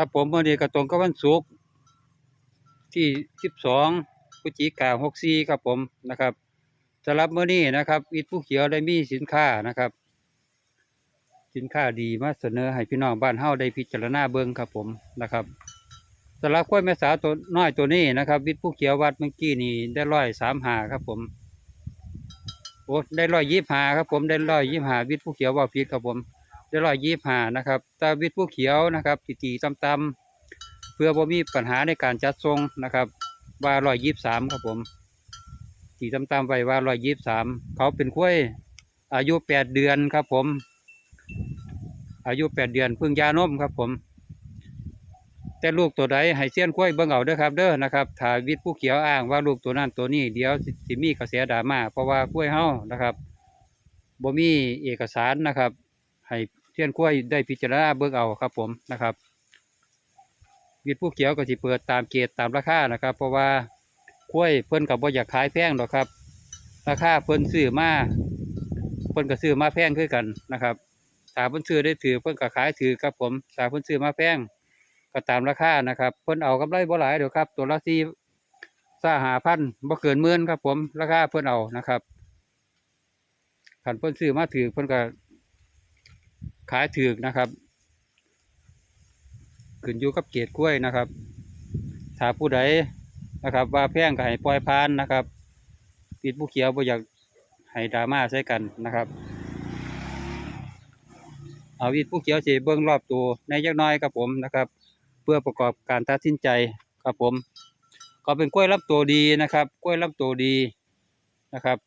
ครับผมมื่อนี้ก็ตรงกับวันศุกร์ที่12พฤศจิกายน64ครับผมนะครับสำหรับเมื่อนี้นะครับวิทย์ผู้เขียวได้มีสินค้านะครับ สินค้าดีมาเสนอให้พี่น้องบ้านเฮาได้พิจารณาเบิ่งครับผมนะครับสำหรับกล้วยแม่สาวตัวน้อยตัวนี้นะครับวิทย์ผู้เขียววัดเมื่อกี้นี่ได้ร้อยสามหาครับผมโอ้ได้ร้อยยี่หาครับผมได้ร้อยยี่หาวิทย์ผู้เขียวว่าผิดครับผม ได้ร้อยยี่ห้านะครับตาวิทผู้เขียวนะครับตีตีตำตำๆเพื่อบ่มีปัญหาในการจัดทรงนะครับ ว่าร้อยยี่สามครับผมตีตำตำๆไว้ว่าร้อยยี่สามเขาเป็นกล้วยอายุแปดเดือนครับผม อายุแปดเดือนพิ่งยานมครับผม แต่ลูกตัวใดให้เสี้ยนกล้วยเบิ่งเอาเด้อครับ เด้อนะครับถ้าวิทผู้เขียวอ้างว่าลูกตัวนั้นตัวนี้เดี๋ยวสิสิมีกระแสดราม่าเพราะว่ากล้วยเฮานะครับบ่มีเอกสารนะครับให้ เทียนกล้วยได้พิจารณาเบิ่งเอาครับผมนะครับวิทผู้เขียวก็สิเปิดตามเกตตามราคานะครับ เพราะว่ากล้วยเพิ่นกับบ่อยากขายแพงหรอกครับ ราคาเพิ่นซื้อมาเพิ่นก็ซื้อมาแพงคือกันนะครับถ้าเพิ่นซื้อได้ถือเพิ่นก็ขายถือครับผมถ้าเพิ่นซื้อมาแพงก็ตามราคานะครับ เพิ่นเอากำไรบ่หลายเดี๋ยวครับ ตัวละสี่สาหาพันบ่เกินหมื่นครับ ผมราคาเพิ่นเอานะครับขันเพิ่นซื้อมาถือเพิ่นก็ ขายถือกนะครับขึ้นอยู่กับเกรกล้วยนะครับ ถ้าผู้ใดนะครับ ว่าแพงก็ให้ปล่อยพานนะครับ ปิดผู้เขียวบ่อยากให้ดราม่าใส่กันนะครับ เอาวิดผู้เขียวสิเบิ้องรอบตัวในยักน้อยครับผมนะครับ เพื่อประกอบการตัดสินใจครับผม ก็เป็นกล้วยรับตัวดีนะครับ กล้วยรับตัวดีนะครับ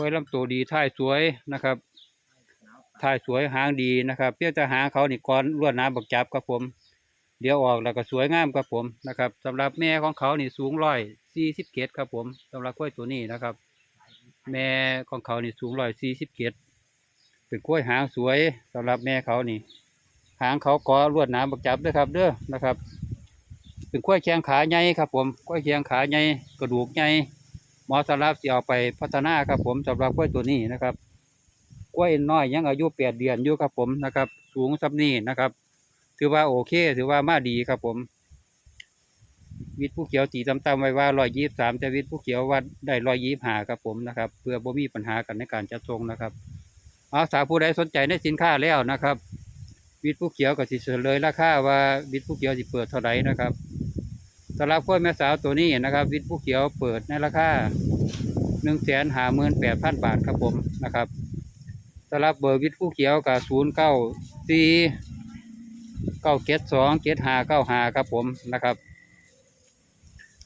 กล้วยลำตัวดีท่ายสวยนะครับท่ายสวยหางดีนะครับเพียงแต่หางเขานี่ก้อนลวดน้ำบักจับครับผม เดี๋ยวออกแล้วก็สวยงามครับผมนะครับสำหรับแม่ของเขานี่สูงร้อยสี่สิบเกตครับผมสำหรับกล้วยตัวนี้นะครับ แม่ของเขานี่สูงร้อยสี่สิบเกตเป็นกล้วยหางสวยสำหรับแม่เขานี่ หางเขาก็ลวดน้ำบักจับด้วยครับ เด้อนะครับ เป็นกล้วยแขงขาใหญ่ครับผมกล้วยแขงขาใหญ่กระดูกใหญ่ มอสำหรับสิเอาไปพัฒนาครับผมสำหรับกล้วยตัวนี้นะครับกล้วยน้อยยังอายุแปดเดือนอยู่ครับผมนะครับ สูงสับนี้นะครับ ถือว่าโอเค ถือว่ามาดีครับผม วิทย์ผู้เขียวตีตำๆไว้ว่าร้อยยี่สามแต่วิทย์ผู้เขียวว่าได้ร้อยยี่ห้าครับผมนะครับ เพื่อบ่มีปัญหากันในการจัดทรงนะครับเอาสาวผู้ใดสนใจในสินค้าแล้วนะครับ วิทย์ผู้เขียวก็สิเฉลยราคาว่าวิทย์ผู้เขียวสิเปิดเท่าไหร่นะครับ สำหรับกล้วยแม่สาวตัวนี้นะครับ วิทย์ผู้เขียวเปิดในราคาหนึ่งแสนหาหมื่นแปดพันบาทครับผมนะครับสำหรับเบอร์วิทย์ผู้เขียวกับศูนย์เก้าสี่เก้าเจ็ดสองเจ็ดห้าเก้าห้าครับผมนะครับ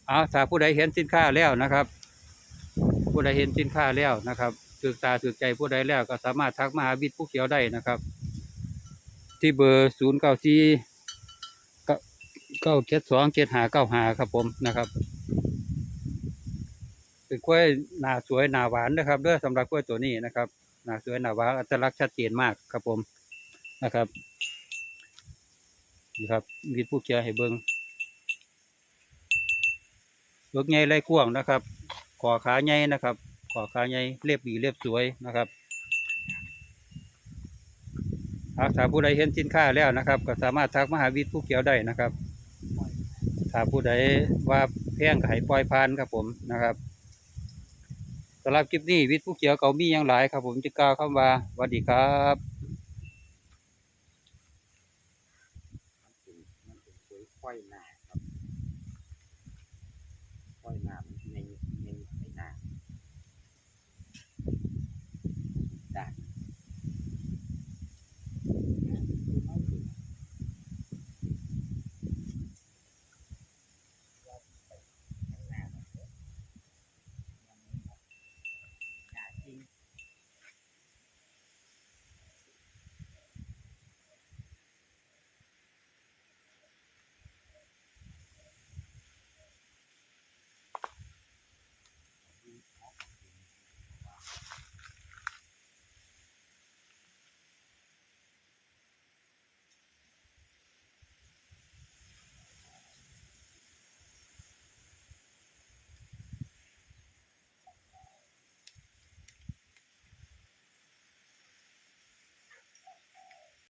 เอาถ้าผู้ใดเห็นสินค้าแล้วนะครับ ผู้ใดเห็นสินค้าแล้วนะครับศึกษาศึกใจผู้ใดแล้วก็สามารถทักมาหาวิทย์ผู้เขียวได้นะครับ ที่เบอร์ศูนย์เก้าสี่ เก้าเจ็ดสองเจ็ดหาเก้าหาครับผมนะครับเป็นกล้วยหนาสวยหนาหวานนะครับด้อสำหรับกล้วยตัวนี้นะครับหนาสวยหนาหวานอัตลักษณ์ชัดเจนมากครับผมนะครับนี่ครับมีผู้เชียให้เบิงเบิกใหญ่ไรกว้างนะครับขอขาใหญ่นะครับขอขาใหญ่เรียบดีเรียบสวยนะครับหากถ้าผู้ใดเห็นสินค้าแล้วนะครับ ก็สามารถทักมาหาวิทย์ผู้เขียวได้นะครับ ถ้าผู้ใดว่าแพงไข่ปล่อยผ่านครับผมนะครับสำหรับคลิปนี้วิทย์ผู้เขียวเกามีอย่างหลายครับ ผมจะกล่าวคำว่าสวัสดีครับมันนาครับ